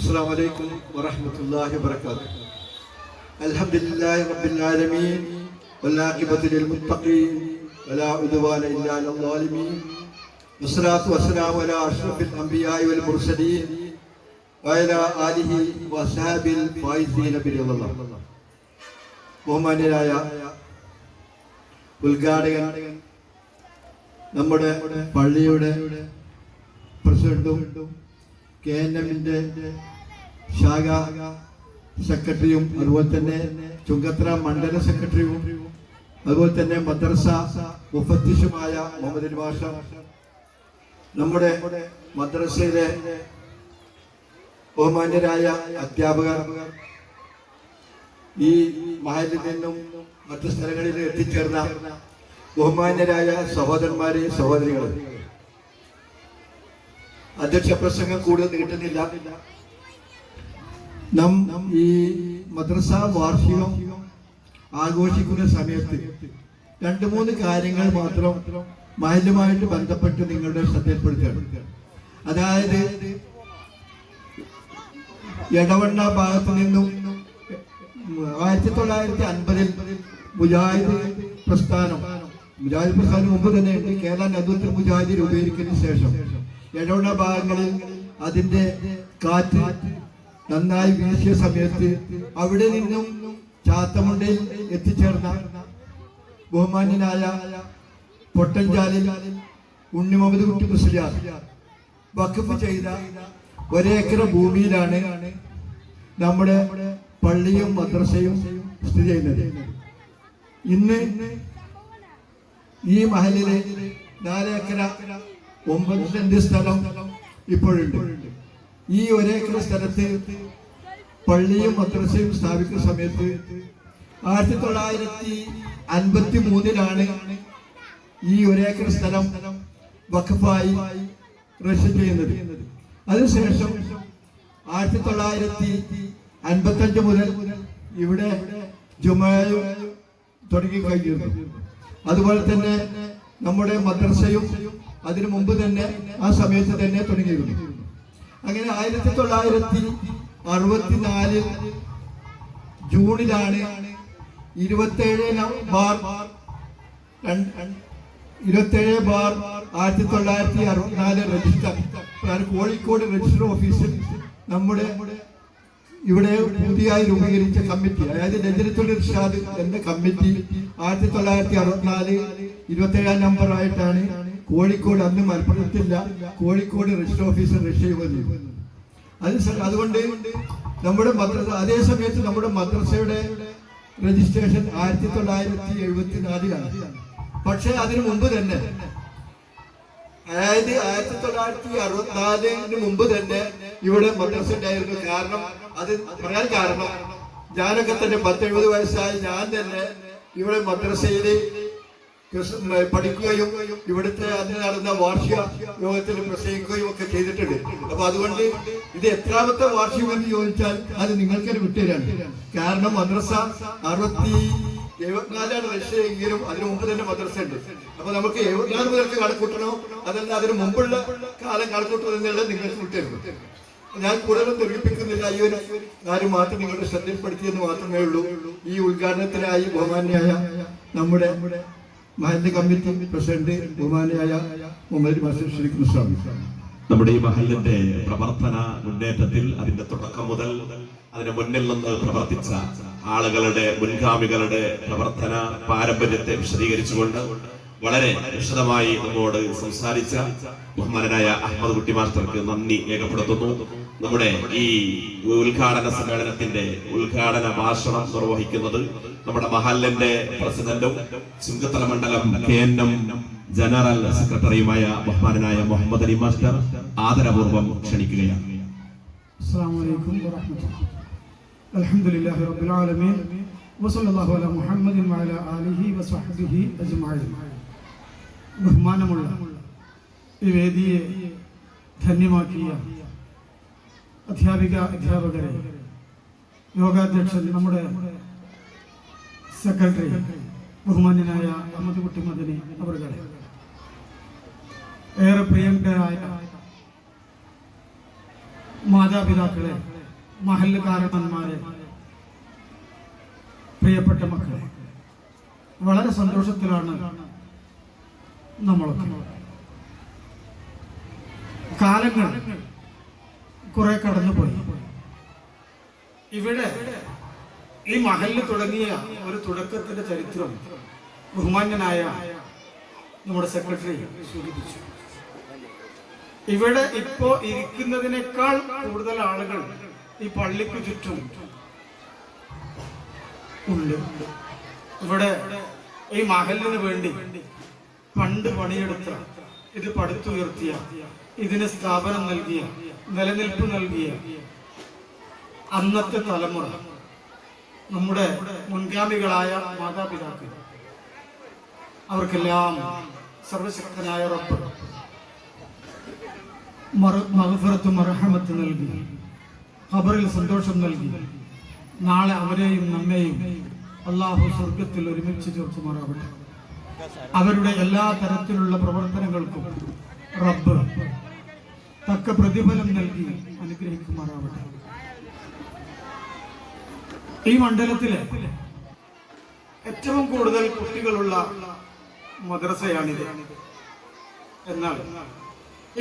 السلام عليكم ورحمة الله وبركاته الحمد لله رب العالمين والعاقبة للمتقين ولا عدوان إلا على الظالمين والصلاة والسلام على أشرف الأنبياء والمرسلين وعلى آله وأصحابه الفائزين برضا الله ബഹുമാന്യരായ ഉദ്ഘാടകൻ നമ്മുടെ പള്ളിയുടെ പ്രസിഡന്റും കെ എൻ എമ്മിന്റെ ശാഖ സെക്രട്ടറിയും അതുപോലെ തന്നെ ചുങ്കത്ര മണ്ഡല സെക്രട്ടറിയും അതുപോലെ തന്നെ മദ്രസ മുഫത്തിഷുമായ മുഹമ്മദ് ഭാഷ നമ്മുടെ മദ്രസയിലെ ബഹുമാന്യരായ അധ്യാപകർ ഈ മഹലിൽ നിന്നും മറ്റു സ്ഥലങ്ങളിൽ എത്തിച്ചേർന്ന ബഹുമാന്യരായ സഹോദരന്മാരെ സഹോദരികളെ അധ്യക്ഷ പ്രസംഗം കൂടുതൽ നീട്ടുന്നില്ല. ഈ മദ്രസ വാർഷികം ആഘോഷിക്കുന്ന സമയത്ത് രണ്ട് മൂന്ന് കാര്യങ്ങൾ മാത്രം മാലിന്യമായിട്ട് ബന്ധപ്പെട്ട് നിങ്ങളുടെ ശ്രദ്ധയിൽപ്പെടുത്തുകയാണ് അതായത് എടവണ്ണ ഭാഗത്ത് നിന്നും ആയിരത്തി തൊള്ളായിരത്തി അൻപതിൽ മുജാഹിദ് പ്രസ്ഥാനം. മുജാഹിദ് പ്രസ്ഥാനം മുമ്പ് തന്നെ കേരള നേതൃത്വ മുജാഹിദ് രൂപീകരിക്കുന്ന ശേഷം. ഇടവണ ഭാഗങ്ങളിൽ അതിന്റെ കാറ്റ് നന്നായി വീശിയ സമയത്ത് അവിടെ നിന്നും ചാത്തമുണ്ടയിൽ എത്തിച്ചേർന്ന ബഹുമാന്യനായ പൊട്ടഞ്ചാലിൽ ഉണ്ണി മുഹമ്മദ് കുട്ടി മുസ്ലിയാർ വഖഫ് ചെയ്ത ഒരേക്കർ ഭൂമിയിലാണ് നമ്മുടെ പള്ളിയും മദ്രസയും സ്ഥിതി ചെയ്യുന്നത്. ഇന്ന് ഈ മഹലിലെ നാലേക്കര ഒമ്പത് സെന്റ് സ്ഥലം? ഇപ്പോഴുണ്ട്. ഈ ഒരേക്കർ സ്ഥലത്ത് പള്ളിയും മദ്രസയും സ്ഥാപിക്കുന്ന സമയത്ത് ആയിരത്തി തൊള്ളായിരത്തി അൻപത്തി മൂന്നിലാണ് ഈ ഒരേക്കർ സ്ഥലം വഖഫായി രജിസ്റ്റർ ചെയ്യുന്നത്. അതിനുശേഷം ആയിരത്തി തൊള്ളായിരത്തി അൻപത്തഞ്ച് മുതൽ ഇവിടെ ജുമായും തുടങ്ങി കഴിഞ്ഞിരുന്നു. അതുപോലെ തന്നെ നമ്മുടെ മദ്രസയും അതിനു മുമ്പ് തന്നെ ആ സമയത്ത് തന്നെ തുടങ്ങിയിരുന്നു. അങ്ങനെ ആയിരത്തി തൊള്ളായിരത്തി അറുപത്തിനാലിൽ ജൂണിലാണ് ഇരുപത്തേഴ് ബാർ ഇരുപത്തേഴ് ബാർ ആയിരത്തി തൊള്ളായിരത്തി അറുപത്തിനാല് രജിസ്റ്റർ കോഴിക്കോട് രജിസ്റ്റർ ഓഫീസിൽ നമ്മുടെ ഇവിടെ പുതിയായി രൂപീകരിച്ച കമ്മിറ്റി അതായത് രജനത്തുൽ ഇർഷാദ് എന്ന കമ്മിറ്റി ആയിരത്തി തൊള്ളായിരത്തി അറുപത്തിനാല് ഇരുപത്തേഴാം നമ്പർ ആയിട്ടാണ് കോഴിക്കോട് അന്ന് മലപ്പുറത്തില്ല. കോഴിക്കോട് രജിസ്റ്റർ ഓഫീസർ രജിസ്റ്റർ അത് അതുകൊണ്ട് നമ്മുടെ മദ്രസ അതേ സമയത്ത് നമ്മുടെ മദ്രസയുടെ രജിസ്ട്രേഷൻ ആയിരത്തി തൊള്ളായിരത്തി എഴുപത്തിനാലിലാണ് പക്ഷേ അതിനു മുമ്പ് തന്നെ അതായത് ആയിരത്തി തൊള്ളായിരത്തി അറുപത്തിനാലിന് മുമ്പ് തന്നെ ഇവിടെ മദ്രസ ഉണ്ടായിരുന്നു കാരണം അത് പറയാൻ കാരണം ഞാനൊക്കെ തന്നെ പത്തെഴുപത് വയസ്സായി. ഞാൻ തന്നെ ഇവിടെ മദ്രസയിൽ പഠിക്കുകയും ഇവിടുത്തെ അതിന് നടന്ന വാർഷിക യോഗത്തിൽ പ്രസംഗിക്കുകയും ഒക്കെ ചെയ്തിട്ടുണ്ട്. അപ്പൊ അതുകൊണ്ട് ഇത് എത്രാമത്തെ വാർഷികം എന്ന് ചോദിച്ചാൽ അത് നിങ്ങൾക്ക് തന്നെ വിട്ടുതരാണ്. കാരണം മദ്രസ അറുപത്തി എഴുപത്തിനാലാണ് രജിസ്റ്റർ എങ്കിലും അതിനു മുമ്പ് തന്നെ മദ്രസ ഉണ്ട്. അപ്പൊ നമുക്ക് എഴുപത്തിനാല് മുതൽക്ക് കണക്കൂട്ടണോ അതല്ല അതിന് മുമ്പുള്ള കാലം കണക്കൂട്ടണം എന്നുള്ളത് നിങ്ങൾക്ക് വിട്ടുതരുന്നു ഞാൻ കൂടുതലും ദുർഘിപ്പിക്കുന്നില്ല. ഈ ഒരു കാര്യം മാത്രം നിങ്ങളുടെ ശ്രദ്ധയിൽപ്പെടുത്തിയെന്ന് മാത്രമേ ഉള്ളൂ. ഈ ഉദ്ഘാടനത്തിനായി ബഹുമാന്യായ നമ്മുടെ മഹല്ല് കമ്മിറ്റി പ്രസിഡന്റ് ബഹുമാനിയായ മുഹമ്മദ് മാസ്റ്റർ സ്വാമി. നമ്മുടെ ഈ മഹലിന്റെ പ്രവർത്തന മുന്നേറ്റത്തിൽ അതിന്റെ തുടക്കം മുതൽ അതിന് മുന്നിൽ നിന്ന് പ്രവർത്തിച്ച ആളുകളുടെ മുൻഗാമികളുടെ പ്രവർത്തന പാരമ്പര്യത്തെ വിശദീകരിച്ചുകൊണ്ട് വളരെ വിശദമായി നമ്മോട് സംസാരിച്ച ബഹുമാനനായ അഹമ്മദ് കുട്ടി മാസ്റ്റർക്ക് നന്ദി രേഖപ്പെടുത്തുന്നു. നമ്മുടെ ഈ ഉദ്ഘാടന സമ്മേളനത്തിന്റെ ഉദ്ഘാടന ഭാഷണം നിർവഹിക്കുന്നത് നമ്മുടെ മഹലിന്റെ പ്രസിഡന്റും ചുങ്കത്തല മണ്ഡലം കെ എൻ എം ജനറൽ സെക്രട്ടറിയുമായ ബഹുമാനനായ മുഹമ്മദ് അലി മാസ്റ്റർ ആദരപൂർവ്വം ക്ഷണിക്കുകയാണ് السلام عليكم ورحمة الله الحمد لله رب العالمين وصلى الله على محمد وعلى آله وصحبه أجمعين ബഹുമാനമുള്ള ഈ വേദിയെ ധന്യമാക്കിയ അധ്യാപിക അധ്യാപകരെ യോഗാധ്യക്ഷൻ നമ്മുടെ സെക്രട്ടറി ബഹുമാന്യനായ അഹമ്മദ് കുട്ടി മദനി അവരുടെ ഏറെ പ്രിയങ്കരായ മാതാപിതാക്കളെ മഹല്ലുകാരന്മാരെ പ്രിയപ്പെട്ട മക്കളെ വളരെ സന്തോഷത്തിലാണ് നമ്മളൊക്കെ. കാലങ്ങൾ കുറെ കടന്നുപോയി. ഇവിടെ ഈ മഹലിൽ തുടങ്ങിയ ഒരു തുടക്കത്തിന്റെ ചരിത്രം ബഹുമാന്യനായ നമ്മുടെ സെക്രട്ടറി സൂചിപ്പിച്ചു. ഇവിടെ ഇപ്പോ ഇരിക്കുന്നതിനേക്കാൾ കൂടുതൽ ആളുകൾ ഈ പള്ളിക്ക് ചുറ്റും ഉണ്ട്. ഇവിടെ ഈ മഹലിന് വേണ്ടി പണ്ട് പണിയെടുത്ത ഇത് പടുത്തുയർത്തിയ ഇതിന് സ്ഥാപനം നൽകിയ നിലനിൽപ്പ് നൽകിയ അന്നത്തെ തലമുറ നമ്മുടെ മുൻഗാമികളായ മാതാപിതാക്കൾ അവർക്കെല്ലാം സർവശക്തനായ റബ്ബ് മഗ്ഫിറത്തും മർഹമത്ത് നൽകി ഖബറിൽ സന്തോഷം നൽകി നാളെ അവരെയും നമ്മെയും അള്ളാഹു സ്വർഗത്തിൽ ഒരുമിച്ച് ചേർക്കുമാറാവട്ടെ അവരുടെ എല്ലാ തരത്തിലുള്ള പ്രവർത്തനങ്ങൾക്കും റബ്ബ് തക്ക പ്രതിഫലം നൽകി അനുഗ്രഹിക്കുമാറാവട്ടെ. ഈ മണ്ഡലത്തിലെ ഏറ്റവും കൂടുതൽ കുട്ടികളുള്ള മദ്രസയാണിത്. എന്നാൽ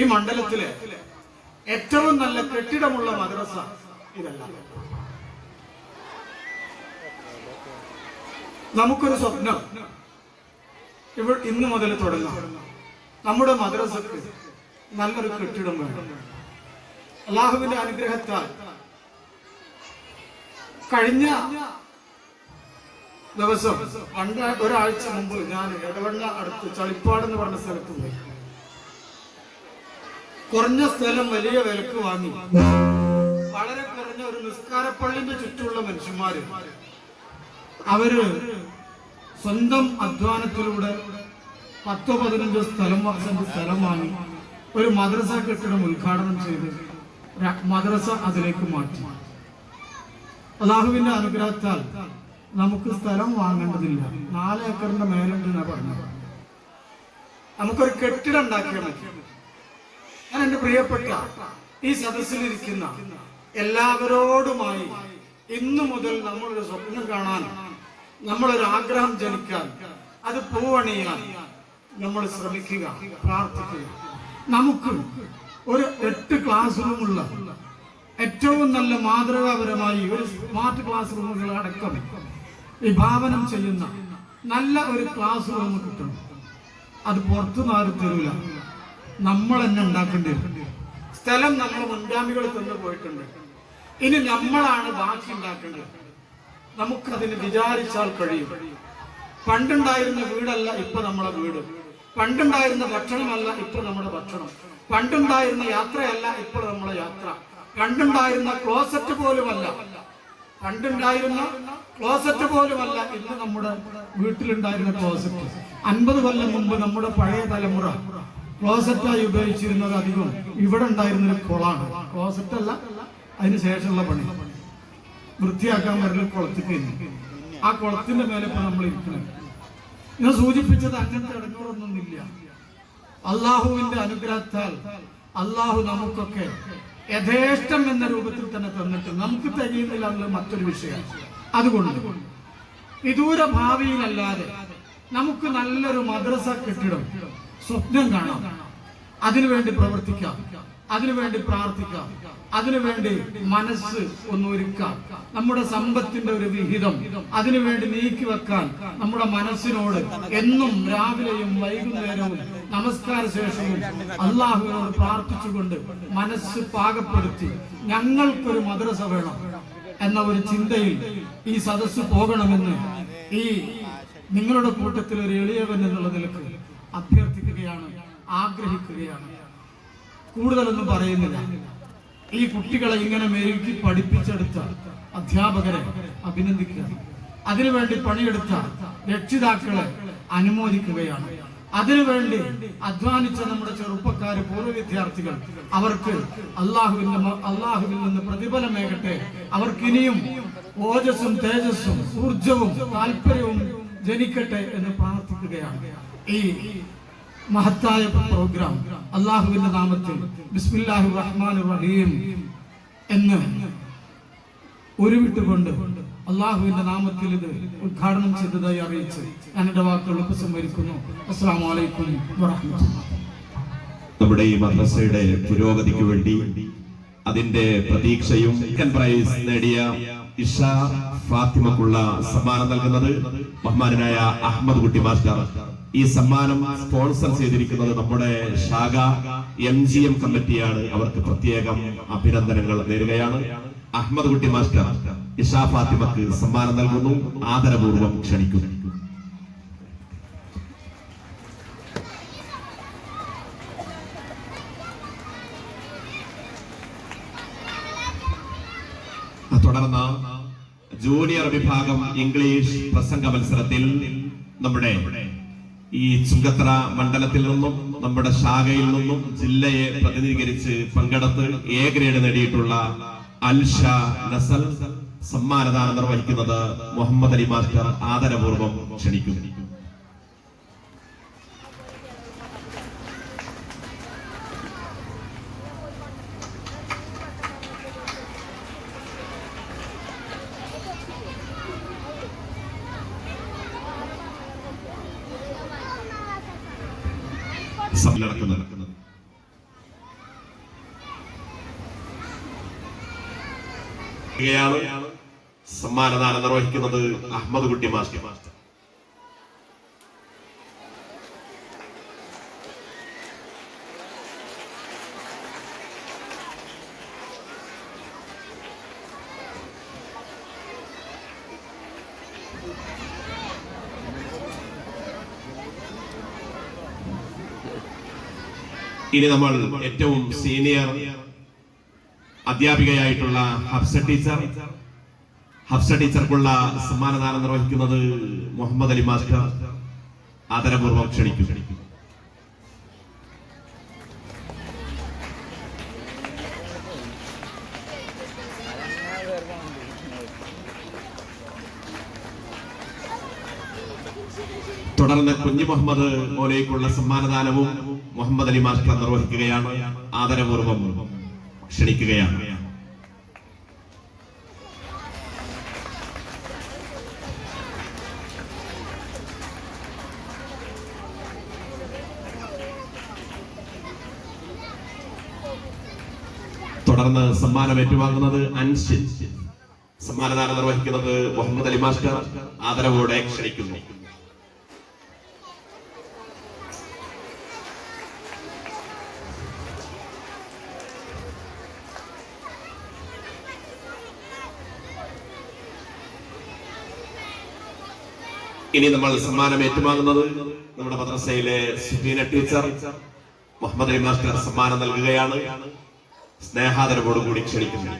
ഈ മണ്ഡലത്തിലെ ഏറ്റവും നല്ല കെട്ടിടമുള്ള മദ്രസ ഇതല്ല. നമുക്കൊരു സ്വപ്നം. ഇന്ന് മുതൽ തുടങ്ങാം. നമ്മുടെ മദ്രസക്ക് നല്ലൊരു കെട്ടിടം വേണം. അള്ളാഹുവിന്റെ അനുഗ്രഹത്താൽ കഴിഞ്ഞ ദിവസം രണ്ട് ഒരാഴ്ച മുമ്പ് ഞാൻ ഇടവണ്ണ അടുത്ത് ചളിപ്പാട് എന്ന് പറഞ്ഞ സ്ഥലത്ത് കുറഞ്ഞ സ്ഥലം വലിയ വിലക്ക് വാങ്ങി. വളരെ കുറഞ്ഞ ഒരു നിസ്കാരപ്പള്ളിന്റെ ചുറ്റുമുള്ള മനുഷ്യന്മാര്. അവർ സ്വന്തം അധ്വാനത്തിലൂടെ പത്തോ പതിനഞ്ചോ സ്ഥലം സ്ഥലം വാങ്ങി. ഒരു മദ്രസ കെട്ടിടം ഉദ്ഘാടനം ചെയ്ത് മദ്രസ അതിലേക്ക് മാറ്റി. അള്ളാഹുവിന്റെ അനുഗ്രഹത്താൽ നമുക്ക് സ്ഥലം വാങ്ങേണ്ടതില്ല. നാല് ഏക്കറിന്റെ മേലുണ്ടെന്നാ പറഞ്ഞത്. നമുക്കൊരു കെട്ടിടം ഉണ്ടാക്കിയാൽ ഞാൻ എന്റെ പ്രിയപ്പെട്ട ഈ സദസ്സിലിരിക്കുന്ന എല്ലാവരോടുമായി ഇന്നു മുതൽ നമ്മളൊരു സ്വപ്നം കാണാൻ നമ്മളൊരു ആഗ്രഹം ജനിക്കാൻ അത് പൂവണിയാൻ നമ്മൾ ശ്രമിക്കുക പ്രാർത്ഥിക്കുക. നമുക്ക് ഒരു എട്ട് ക്ലാസ് റൂമുള്ള ഏറ്റവും നല്ല മാതൃകാപരമായി ഒരു സ്മാർട്ട് ക്ലാസ് റൂമുകൾ അടക്കം വിഭാവനം ചെയ്യുന്ന നല്ല ഒരു ക്ലാസ് റൂം കിട്ടണം. അത് പുറത്തുനിന്ന് ആരും തരൂല. നമ്മൾ തന്നെ ഉണ്ടാക്കേണ്ടി സ്ഥലം നമ്മൾ മുൻഗാമികൾ തന്നെ പോയിട്ടുണ്ട്. ഇനി നമ്മളാണ് ബാക്കി ഉണ്ടാക്കേണ്ടത്. നമുക്കതിന് വിചാരിച്ചാൽ കഴിയും. പണ്ടുണ്ടായിരുന്ന വീടല്ല ഇപ്പൊ നമ്മളെ വീട്. പണ്ടുണ്ടായിരുന്ന ഭക്ഷണമല്ല ഇപ്പോൾ നമ്മുടെ ഭക്ഷണം. പണ്ടുണ്ടായിരുന്ന യാത്രയല്ല ഇപ്പോൾ നമ്മുടെ യാത്ര. പണ്ടുണ്ടായിരുന്ന ക്ലോസറ്റ് പോലുമല്ല. പണ്ടുണ്ടായിരുന്ന ക്ലോസറ്റ് പോലുമല്ല ഇന്ന് നമ്മുടെ വീട്ടിലുണ്ടായിരുന്ന ക്ലോസറ്റ്. അൻപത് കൊല്ലം മുമ്പ് നമ്മുടെ പഴയ തലമുറ ക്ലോസറ്റായി ഉപയോഗിച്ചിരുന്നത് അധികം ഇവിടെ ഉണ്ടായിരുന്ന ഒരു കുളമാണ് ക്ലോസറ്റ് അല്ല അതിന് ശേഷമുള്ള പണി. വൃത്തിയാക്കാൻ വരുന്ന കുളത്തിൽ ആ കുളത്തിന്റെ മേലെ ഇപ്പൊ നമ്മൾ ഇരിക്കുന്നത് ഞാൻ സൂചിപ്പിച്ചത് അങ്ങനത്തെ ഇടങ്ങോറൊന്നുമില്ല അള്ളാഹുവിന്റെ അനുഗ്രഹത്താൽ അള്ളാഹു നമുക്കൊക്കെ യഥേഷ്ടം എന്ന രൂപത്തിൽ തന്നെ തന്നിട്ട് നമുക്ക് തികയുന്നില്ല എന്നുള്ള മറ്റൊരു വിഷയം. അതുകൊണ്ട് വിദൂര ഭാവിയിലല്ലാതെ നമുക്ക് നല്ലൊരു മദ്രസ കെട്ടിടം സ്വപ്നം കാണാം. അതിനുവേണ്ടി പ്രവർത്തിക്കാം. അതിനുവേണ്ടി പ്രാർത്ഥിക്കാം. അതിനുവേണ്ടി മനസ്സ് ഒന്നൊരുക്കാം നമ്മുടെ സമ്പത്തിന്റെ ഒരു വിഹിതം അതിനുവേണ്ടി നീക്കി വെക്കാൻ നമ്മുടെ മനസ്സിനോട് എന്നും രാവിലെയും വൈകുന്നേരവും നമസ്കാര ശേഷവും അള്ളാഹുവിനോട് പ്രാർത്ഥിച്ചുകൊണ്ട് മനസ്സ് പാകപ്പെടുത്തി ഞങ്ങൾക്കൊരു മദ്രസ വേണം എന്ന ഒരു ചിന്തയിൽ ഈ സദസ്സ് പോകണമെന്ന് ഈ നിങ്ങളുടെ കൂട്ടത്തിൽ ഒരു എളിയവൻ എന്നുള്ള നിലയ്ക്ക് അഭ്യർത്ഥിക്കുകയാണ് ആഗ്രഹിക്കുകയാണ്. കൂടുതലൊന്നും പറയുന്നില്ല. ഈ കുട്ടികളെ ഇങ്ങനെ മെരുക്കി പഠിപ്പിച്ചെടുത്ത അധ്യാപകരെ അഭിനന്ദിക്കുക. അതിനുവേണ്ടി പണിയെടുത്ത രക്ഷിതാക്കളെ അനുമോദിക്കുകയാണ്. അതിനുവേണ്ടി അധ്വാനിച്ച നമ്മുടെ ചെറുപ്പക്കാര് പൂർവ വിദ്യാർത്ഥികൾ അവർക്ക് അള്ളാഹുവിന്റെ അള്ളാഹുവിൽ നിന്ന് പ്രതിഫലമേകട്ടെ. അവർക്ക് ഇനിയും ഓജസ്സും തേജസ്സും ഊർജവും താല്പര്യവും ജനിക്കട്ടെ എന്ന് പ്രാർത്ഥിക്കുകയാണ്. ഈ മഹത്തായ പ്രോഗ്രാം. അള്ളാഹുവിന്റെ നാമത്തിൽ ബിസ്മില്ലാഹു റഹ്മാൻ റഹീം എന്ന് ഉരുവിട്ടുകൊണ്ട് അള്ളാഹുവിന്റെ നാമത്തിൽ ഇത് ഉദ്ഘാടനം ചെയ്തതായി അറിയിച്ച് ഞാൻ എന്റെ വാക്കുകൾ ഉപസംഹരിക്കുന്നു. അസ്സാം വലൈക്കും നമ്മുടെ ഈ മദ്രസയുടെ പുരോഗതിക്ക് വേണ്ടി അതിന്റെ പ്രതീക്ഷയും പ്രൈസ് നേടിയ ഇഷ ഫാത്തിമക്കുള്ള സമ്മാനം നൽകുന്നത് ബഹുമാനായ അഹമ്മദ് കുട്ടി മാസ്റ്റർ ഈ സമ്മാനം സ്പോൺസർ ചെയ്തിരിക്കുന്നത് നമ്മുടെ ശാഖ എം ജി എം കമ്മിറ്റിയാണ്. അവർക്ക് പ്രത്യേകം അഭിനന്ദനങ്ങൾ നേരുകയാണ്. അഹമ്മദ് കുട്ടി മാസ്റ്റർ ഇഷാ ഫാത്തിമക്ക് സമ്മാനം നൽകുന്നു. ആദരപൂർവം ക്ഷണിക്കുന്നു. തുടർന്ന് ജൂനിയർ വിഭാഗം ഇംഗ്ലീഷ് പ്രസംഗ മത്സരത്തിൽ നമ്മുടെ ഈ ചുങ്കത്ര മണ്ഡലത്തിൽ നിന്നും നമ്മുടെ ശാഖയിൽ നിന്നും ജില്ലയെ പ്രതിനിധീകരിച്ച് പങ്കെടുത്ത് എ ഗ്രേഡ് നേടിയിട്ടുള്ള അൽഷ നസൽ സമ്മാനദാനം നിർവഹിക്കുന്നത് മുഹമ്മദ് അലി മാസ്റ്റർ ആദരപൂർവം ക്ഷണിക്കുന്നു. സമ്മാനദാനം നിർവഹിക്കുന്നത് അഹമ്മദ് കുട്ടി മാസ്റ്റർ. ഇനി നമ്മൾ ഏറ്റവും സീനിയർ അധ്യാപികയായിട്ടുള്ള ഹഫ്സ ടീച്ചർ ഹഫ്സ ടീച്ചർക്കുള്ള സമ്മാനദാനം നിർവഹിക്കുന്നത് മുഹമ്മദ് അലി മാസ്റ്റർ. ആദരപൂർവം ക്ഷണിക്കും തുടർന്ന് കുഞ്ഞു മുഹമ്മദ് മോലേക്കുള്ള സമ്മാനദാനവും മുഹമ്മദ് അലി മാസ്റ്റർ നിർവഹിക്കുകയാണ്. ആദരപൂർവം ക്ഷണിക്കുകയാണ്. തുടർന്ന് സമ്മാനം ഏറ്റുവാങ്ങുന്നത് അൻഷിൻ സമ്മാനദാനം നിർവഹിക്കുന്നത് മുഹമ്മദ് അലി മാസ്റ്റർ. ആദരവോടെ ക്ഷണിക്കുന്നു. ഇനി നമ്മൾ സമ്മാനം ഏറ്റുവാങ്ങുന്നത് നമ്മുടെ മദ്രസയിലെ സുബീന ടീച്ചർ മുഹമ്മദ് അലി മാസ്റ്റർ സമ്മാനം നൽകുകയാണ്. സ്നേഹാദരവോടുകൂടി ക്ഷണിക്കുന്നു.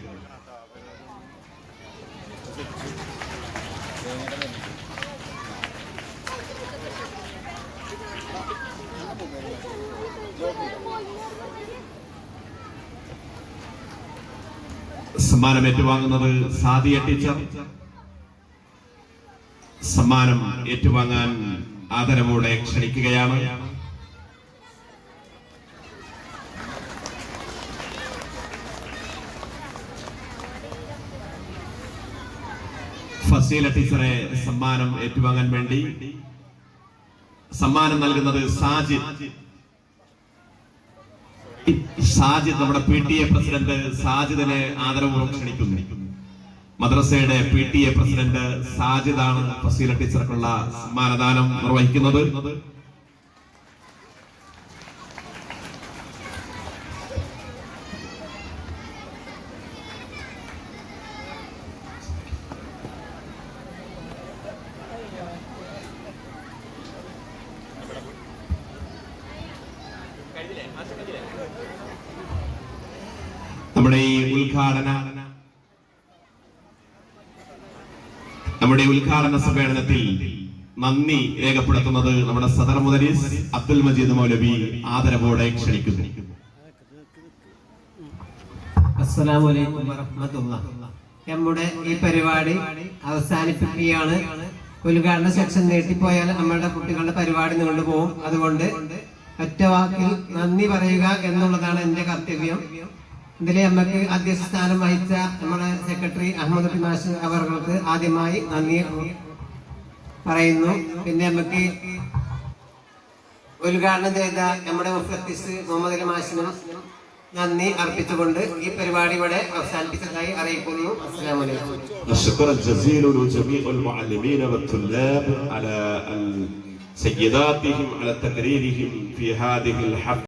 സമ്മാനം ഏറ്റുവാങ്ങുന്നത് സാദിയ ടീച്ചർ. സമ്മാനം ഏറ്റുവാങ്ങാൻ ആദരവോടെ ക്ഷണിക്കുകയാണ്. ഫസീല ടീച്ചറെ സമ്മാനം ഏറ്റുവാങ്ങാൻ വേണ്ടി സമ്മാനം നൽകുന്നത് സാജിദ്. സാജിദ് നമ്മുടെ പി ടി എ പ്രസിഡന്റ് സാജിദിനെ ആദരപൂർവം ക്ഷണിക്കുന്നു. മദ്രസയുടെ പി ടി എ പ്രസിഡന്റ് സാജിദാണ് ഫസീല ടീച്ചർക്കുള്ള സമ്മാനദാനം നിർവഹിക്കുന്നത്. നമ്മുടെ ഈ ഉദ്ഘാടന നമ്മുടെ ഉദ്ഘാടന സമ്മേളനത്തിൽ നന്ദി രേഖപ്പെടുത്തുന്നത് നമ്മുടെ സദർ മുദരീസ് അബ്ദുൽ മജീദ് മൗലവി ആദരവോടെ ക്ഷണിക്കുന്നു. നമ്മുടെ ഈ പരിപാടി അവസാനിപ്പിക്കുകയാണ്. ഉദ്ഘാടന സെക്ഷൻ നീട്ടിപ്പോയാൽ നമ്മളുടെ കുട്ടികളുടെ പരിപാടി നീണ്ടു പോകും. അതുകൊണ്ട് ഒറ്റ വാക്കിൽ നന്ദി പറയുക എന്നുള്ളതാണ് എന്റെ കർത്തവ്യം. ഇതിലെ നമുക്ക് അധ്യക്ഷ സ്ഥാനം വഹിച്ച നമ്മുടെ സെക്രട്ടറി അഹമ്മദ് കുട്ടി മാഷ് അവർക്ക് ആദ്യമായി നന്ദി പറയുന്നു പിന്നെ നമുക്ക് ഉദ്ഘാടനം ചെയ്ത നമ്മുടെ മുഫത്തീസ് മുഹമ്മദ് അലി മാഷിനും നന്ദി അർപ്പിച്ചുകൊണ്ട് ഈ പരിപാടി ഇവിടെ അവസാനിപ്പിച്ചതായി അറിയിക്കുന്നു അസ്സാം വലൈക്കും الشكر الجزيل لجميع المعلمين والطلاب على ال- سيداتهم على تقريرهم في هذه الحفلة